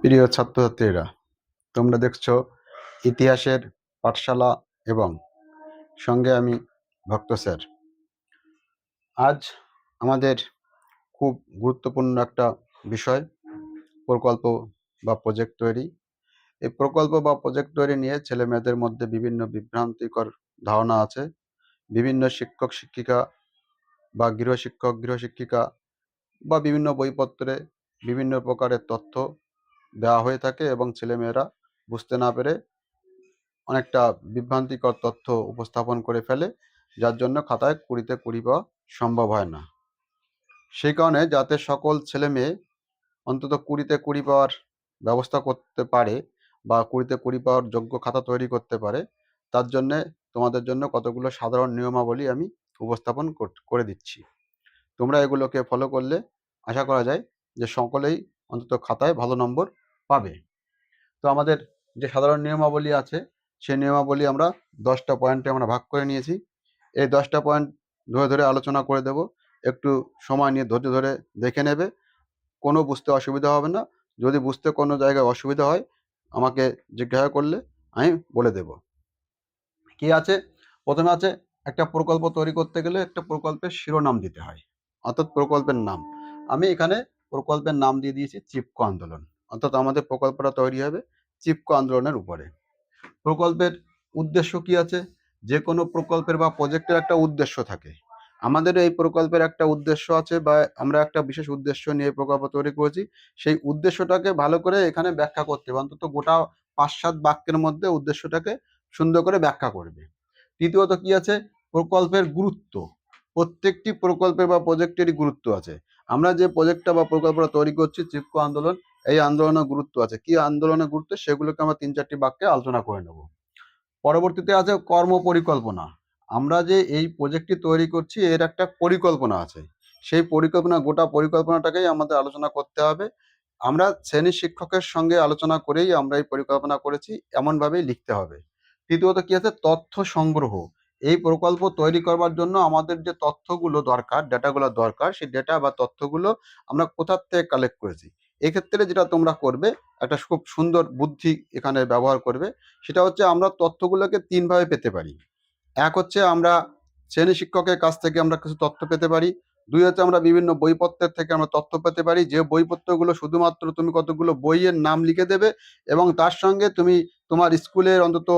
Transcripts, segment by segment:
প্রিয় ছাত্রছাত্রীরা, তোমরা দেখছ ইতিহাসের পাঠশালা এবং সঙ্গে আমি ভক্ত স্যার। আজ আমাদের খুব গুরুত্বপূর্ণ একটা বিষয়, প্রকল্প বা প্রজেক্ট তৈরি। এই প্রকল্প বা প্রজেক্ট তৈরি নিয়ে ছেলে মেয়েদের মধ্যে বিভিন্ন বিভ্রান্তিকর ধারণা আছে। বিভিন্ন শিক্ষক শিক্ষিকা বা গৃহশিক্ষক গৃহশিক্ষিকা বা বিভিন্ন বইপত্রে বিভিন্ন প্রকারের তথ্য দেওয়া হয়ে থাকে এবং ছেলেমেয়েরা বুঝতে না পেরে অনেকটা বিভ্রান্তিকর তথ্য উপস্থাপন করে ফেলে, যার জন্য খাতায় কুড়িতে কুড়ি পাওয়া সম্ভব হয় না। সেই কারণে যাতে সকল ছেলে মেয়ে অন্তত কুড়িতে কুড়ি পাওয়ার ব্যবস্থা করতে পারে বা কুড়িতে কুড়ি পাওয়ার যোগ্য খাতা তৈরি করতে পারে, তার জন্যে তোমাদের জন্য কতগুলো সাধারণ নিয়মাবলী আমি উপস্থাপন কর- দিচ্ছি। তোমরা এগুলোকে ফলো করলে আশা করা যায় যে সকলেই অন্তত খাতায় ভালো নম্বর পাবে। তো আমাদের যে সাধারণ নিয়মাবলী আছে, সেই নিয়মাবলী আমরা দশটা পয়েন্টে আমরা ভাগ করে নিয়েছি। এই দশটা পয়েন্ট ধরে ধরে আলোচনা করে দেব। একটু সময় নিয়ে ধৈর্য ধরে দেখে নেবে। কোনো বুঝতে অসুবিধা হবে না। যদি বুঝতে কোনো জায়গায় অসুবিধা হয়, আমাকে জিজ্ঞাসা করলে আমি বলে দেব। কি আছে? প্রথমে আছে একটা প্রকল্প তৈরি করতে গেলে একটা প্রকল্পের শিরোনাম দিতে হয়। অর্থাৎ প্রকল্পের নাম। আমি এখানে প্রকল্পের নাম দিয়ে দিয়েছি, চিপকো আন্দোলন। অর্থাৎ আমাদের প্রকল্পটা তৈরি হবে চিপকো আন্দোলনের উপরে। প্রকল্পের উদ্দেশ্য কি আছে? যে কোনো প্রকল্পের বা প্রজেক্টের একটা উদ্দেশ্য থাকে। আমাদের এই প্রকল্পের একটা উদ্দেশ্য আছে বা আমরা একটা বিশেষ উদ্দেশ্য নিয়ে প্রকল্প তৈরি করেছি। সেই উদ্দেশ্যটাকে ভালো করে এখানে ব্যাখ্যা করতে হবে। অন্তত গোটা পাঁচ সাত বাক্যের মধ্যে উদ্দেশ্যটাকে সুন্দর করে ব্যাখ্যা করবে। তৃতীয়ত কি আছে? প্রকল্পের গুরুত্ব। প্রত্যেকটি প্রকল্পের বা প্রজেক্টেরই গুরুত্ব আছে। আমরা যে প্রজেক্টটা বা প্রকল্পটা তৈরি করছি, চিপকো আন্দোলন এই আন্দোলনের গুরুত্ব আছে। কি আন্দোলনের গুরুত্ব? সেগুলোকে আমরা তিন চারটি বাক্যে আলোচনা করে নেব। পরবর্তীতে আছে কর্ম পরিকল্পনা। আমরা যে এই প্রজেক্টটি তৈরি করছি, এর একটা পরিকল্পনা আছে। সেই পরিকল্পনা, গোটা পরিকল্পনাটাকেই আমাদের আলোচনা করতে হবে। আমরা শ্রেণি শিক্ষকের সঙ্গে আলোচনা করেই আমরা এই পরিকল্পনা করেছি, এমনভাবেই লিখতে হবে। তৃতীয়ত কি আছে? তথ্য সংগ্রহ। এই প্রকল্প তৈরি করবার জন্য আমাদের যে তথ্যগুলো দরকার ডেটাগুলো দরকার, সেই ডেটা বা তথ্যগুলো আমরা কোথার থেকে কালেক্ট করেছি? এক্ষেত্রে যেটা তোমরা করবে, একটা খুব সুন্দর বুদ্ধি এখানে ব্যবহার করবে, সেটা হচ্ছে আমরা তথ্যগুলোকে তিনভাবে পেতে পারি। এক হচ্ছে আমরা শ্রেণি শিক্ষকের কাছ থেকে আমরা কিছু তথ্য পেতে পারি। দুই হচ্ছে আমরা বিভিন্ন বইপত্রের থেকে আমরা তথ্য পেতে পারি। যে বইপত্রগুলো শুধুমাত্র তুমি কতগুলো বইয়ের নাম লিখে দেবে এবং তার সঙ্গে তুমি তোমার স্কুলের অন্তত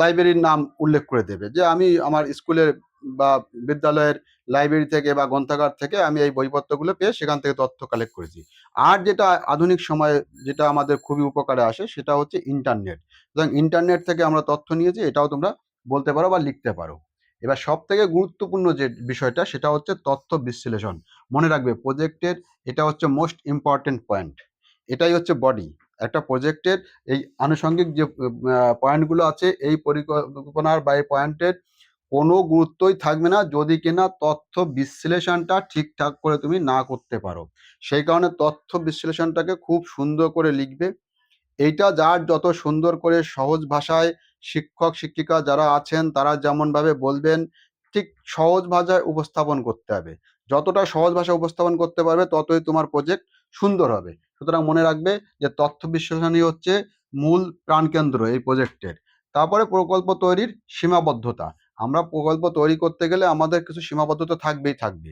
লাইব্রেরির নাম উল্লেখ করে দেবে। যে আমি আমার স্কুলের বা বিদ্যালয়ের লাইব্রেরি থেকে বা গ্রন্থাগার থেকে আমি এই বইপত্রগুলো পেয়ে সেখান থেকে তথ্য কালেক্ট করেছি। আর যেটা আধুনিক সময়ে যেটা আমাদের খুবই উপকারে আসে সেটা হচ্ছে ইন্টারনেট সুতরাং ইন্টারনেট থেকে আমরা তথ্য নিয়েছি, এটাও তোমরা বলতে পারো বা লিখতে পারো। এবার সব থেকে গুরুত্বপূর্ণ যে বিষয়টা সেটা হচ্ছে তথ্য বিশ্লেষণ। মনে রাখবে প্রজেক্টের এটা হচ্ছে মোস্ট ইম্পর্টেন্ট পয়েন্ট এটাই হচ্ছে বডি একটা প্রজেক্টের এই আনুষঙ্গিক যে পয়েন্টগুলো আছে, এই পরিকল্পনার বা এই পয়েন্টের কোনো গুরুত্বই থাকবে না যদি কিনা তথ্য বিশ্লেষণটা ঠিকঠাক করে তুমি না করতে পারো। সেই কারণে তথ্য বিশ্লেষণটাকে খুব সুন্দর করে লিখবে। এইটা যার যত সুন্দর করে সহজ ভাষায় শিক্ষক, শিক্ষিকা যারা আছেন, তারা যেমনভাবে বলবেন, ঠিক সহজ ভাষায় উপস্থাপন করতে হবে। যতটা সহজ ভাষায় উপস্থাপন করতে পারবে, ততই তোমার প্রজেক্ট সুন্দর হবে। সুতরাং মনে রাখবে যে তথ্য বিশ্লেষণই হচ্ছে মূল প্রাণকেন্দ্র এই প্রজেক্টের তারপরে প্রকল্প তৈরির সীমাবদ্ধতা। আমরা প্রকল্প তৈরি করতে গেলে আমাদের কিছু সীমাবদ্ধতা থাকবেই থাকবে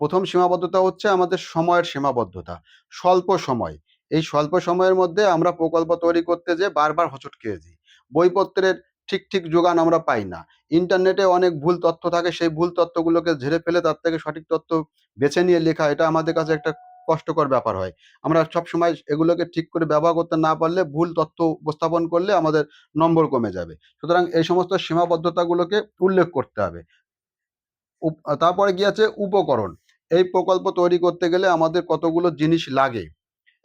প্রথম সীমাবদ্ধতা হচ্ছে আমাদের সময়ের সীমাবদ্ধতা, স্বল্প সময়। এই স্বল্প সময়ের মধ্যে আমরা প্রকল্প তৈরি করতে যে বারবার হোঁচট খেয়েছি বইপত্রের ঠিক ঠিক যোগান আমরা পাই না। ইন্টারনেটে অনেক ভুল তথ্য থাকে, সেই ভুল তথ্যগুলোকে ঝেড়ে ফেলে তার থেকে সঠিক তথ্য বেছে নিয়ে লেখা, এটা আমাদের কাছে একটা কষ্টকর ব্যাপার হয়। আমরা সব সময় এগুলোকে ঠিক করে ব্যবহার করতে না পারলে ভুল তথ্য উপস্থাপন করলে আমাদের নম্বর কমে যাবে। সুতরাং এই সমস্ত সীমাবদ্ধতাগুলোকে উল্লেখ করতে হবে। তারপরে কি আছে? উপকরণ। এই প্রকল্প তৈরি করতে গেলে আমাদের কতগুলো জিনিস লাগে?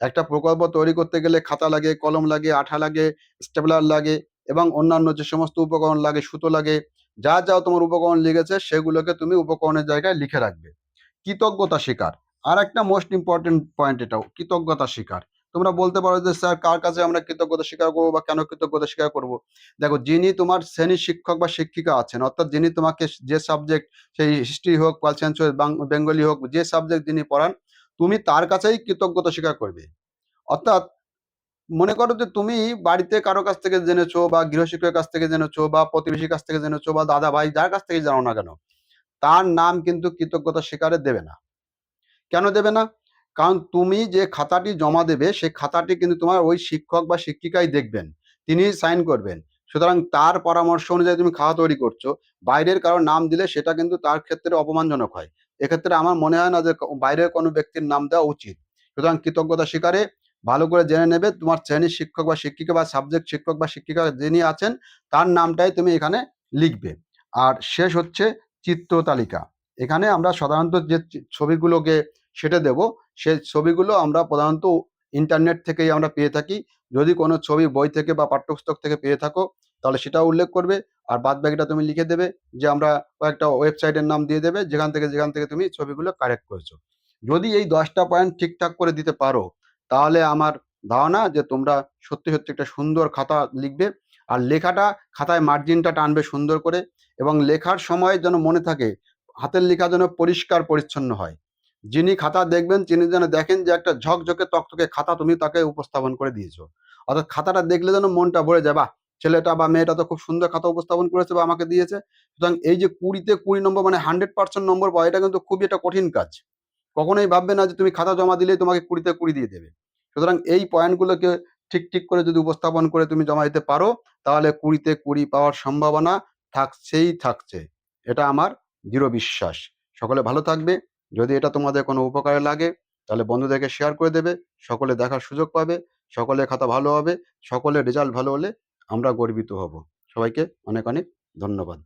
একটা প্রকল্প তৈরি করতে গেলে খাতা লাগে, কলম লাগে, আঠা লাগে, স্টেপলার লাগে এবং অন্যান্য যে সমস্ত উপকরণ লাগে, সুতো লাগে, যা যা তোমার উপকরণ লেগেছে সেগুলোকে তুমি উপকরণের জায়গায় লিখে রাখবে। কৃতজ্ঞতা স্বীকার। আর একটা মোস্ট ইম্পর্টেন্ট পয়েন্ট এটাও, কৃতজ্ঞতা স্বীকার। তোমরা বলতে পারো যে, স্যার, কার কাছে আমরা কৃতজ্ঞতা স্বীকার করব বা কেন কৃতজ্ঞতা স্বীকার করব? দেখো, যিনি তোমার শ্রেণির শিক্ষক বা শিক্ষিকা আছেন, অর্থাৎ যিনি তোমাকে যে সাবজেক্ট সেই হিস্ট্রি হোক পাল সায়েন্স হোক বেঙ্গলি হোক, যে সাবজেক্ট যিনি পড়ান, তুমি তার কাছেই কৃতজ্ঞতা স্বীকার করবে। অর্থাৎ মনে করো যে, তুমি বাড়িতে কারও কাছ থেকে জেনেছো বা গৃহশিক্ষকের কাছ থেকে জেনেছো বা প্রতিবেশীর কাছ থেকে জেনেছো বা দাদা ভাই যার কাছ থেকে জানো না কেন, তার নাম কিন্তু কৃতজ্ঞতা স্বীকারে দেবে না। কেন দেবে না? কারণ তুমি যে খাতাটি জমা দেবে, সেই খাতাটি কিন্তু তোমার ওই শিক্ষক বা শিক্ষিকাই দেখবেন। তিনি সাইন করবেন। সুতরাং তার পরামর্শ অনুযায়ী তুমি খাতা তৈরি করছ। বাইরের কারোর নাম দিলে সেটা কিন্তু তার ক্ষেত্রে অপমানজনক হয়। এক্ষেত্রে আমার মনে হয় না যে বাইরের কোনো ব্যক্তির নাম দেওয়া উচিত। সুতরাং কৃতজ্ঞতা স্বীকারে ভালো করে জেনে নেবে তোমার শ্রেণির শিক্ষক বা শিক্ষিকা বা সাবজেক্ট শিক্ষক বা শিক্ষিকা যিনি আছেন, তার নামটাই তুমি এখানে লিখবে। আর শেষ হচ্ছে চিত্র তালিকা। এখানে আমরা সাধারণত যে ছবিগুলোকে সেটে দেব সেই ছবিগুলো আমরা প্রধানত ইন্টারনেট থেকেই আমরা পেয়ে থাকি। যদি কোনো ছবি বই থেকে বা পাঠ্যপুস্তক থেকে পেয়ে থাকো, তাহলে সেটাও উল্লেখ করবে। আর বাদ বাকিটা তুমি লিখে দেবে যে আমরা কয়েকটা ওয়েবসাইটের নাম দিয়ে দেবে, যেখান থেকে যেখান থেকে তুমি ছবিগুলো কারেক্ট করেছ। যদি এই দশটা পয়েন্ট ঠিকঠাক করে দিতে পারো, তাহলে আমার ধারণা যে তোমরা সত্যি সত্যি একটা সুন্দর খাতা লিখবে। আর লেখাটা, খাতায় মার্জিনটা টানবে সুন্দর করে এবং লেখার সময় যেন মনে থাকে হাতের লেখা যেন পরিষ্কার, পরিচ্ছন্ন হয়। যিনি খাতা দেখবেন, তিনি যেন দেখেন যে একটা ঝকঝকে, তকতকে খাতা তুমি তাকে উপস্থাপন করে দিয়েছ। অর্থাৎ খাতাটা দেখলে যেন মনটা ভরে যায়, বাহ, ছেলেটা বা মেয়েটা তো খুব সুন্দর খাতা উপস্থাপন করেছে বা আমাকে দিয়েছে। সুতরাং এই যে কুড়িতে কুড়ি নম্বর মানে হান্ড্রেড পার্সেন্ট নম্বর পাওয়া, এটা কিন্তু খুবই একটা কঠিন কাজ। কখনোই ভাববে না যে তুমি খাতা জমা দিলেই তোমাকে কুড়িতে কুড়ি দিয়ে দেবে। সুতরাং এই পয়েন্টগুলোকে ঠিক ঠিক করে যদি উপস্থাপন করে তুমি জমা দিতে পারো, তাহলে কুড়িতে কুড়ি পাওয়ার সম্ভাবনা থাকছেই থাকছে। এটা আমার দৃঢ় বিশ্বাস। সকলে ভালো থাকবে। যদি এটা তোমাদের কোনো উপকারে লাগে, তাহলে বন্ধুদেরকে শেয়ার করে দেবে, সকলে দেখার সুযোগ পাবে সকলে খাতা ভালো হবে, সকলের রেজাল্ট ভালো হলে আমরা গর্বিত হব। সবাইকে অনেক অনেক ধন্যবাদ।